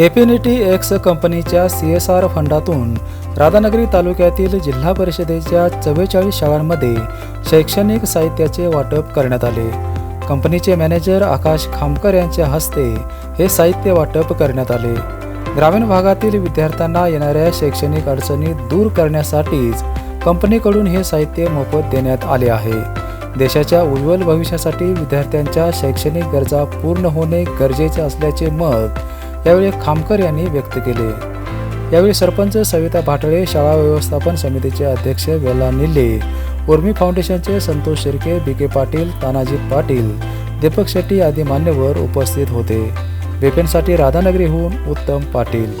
Affinity X कंपनीच्या C S R फंडातून राधानगरी तालुक्यातील जिल्हा परिषदेच्या चव्वेचाळीस शाळांमध्ये शैक्षणिक साहित्याचे वाटप करण्यात आले. कंपनीचे मॅनेजर आकाश खामकर यांच्या हस्ते हे साहित्य वाटप करण्यात आले. ग्रामीण भागातील विद्यार्थ्यांना येणाऱ्या शैक्षणिक अडचणी दूर करण्यासाठीच कंपनीकडून हे साहित्य मोफत देण्यात आले आहे. देशाच्या उज्ज्वल भविष्यासाठी विद्यार्थ्यांच्या शैक्षणिक गरजा पूर्ण होणे गरजेचे असल्याचे मत यावेळी खामकर यांनी व्यक्त केले. यावेळी सरपंच सविता भाटळे शाळा व्यवस्थापन समितीचे अध्यक्ष वेला निल्ले उर्मी फाउंडेशनचे संतोष शिर्के बी के पाटील तानाजी पाटील दीपक शेट्टी आदी मान्यवर उपस्थित होते. बेपेनसाठी राधानगरीहून उत्तम पाटील.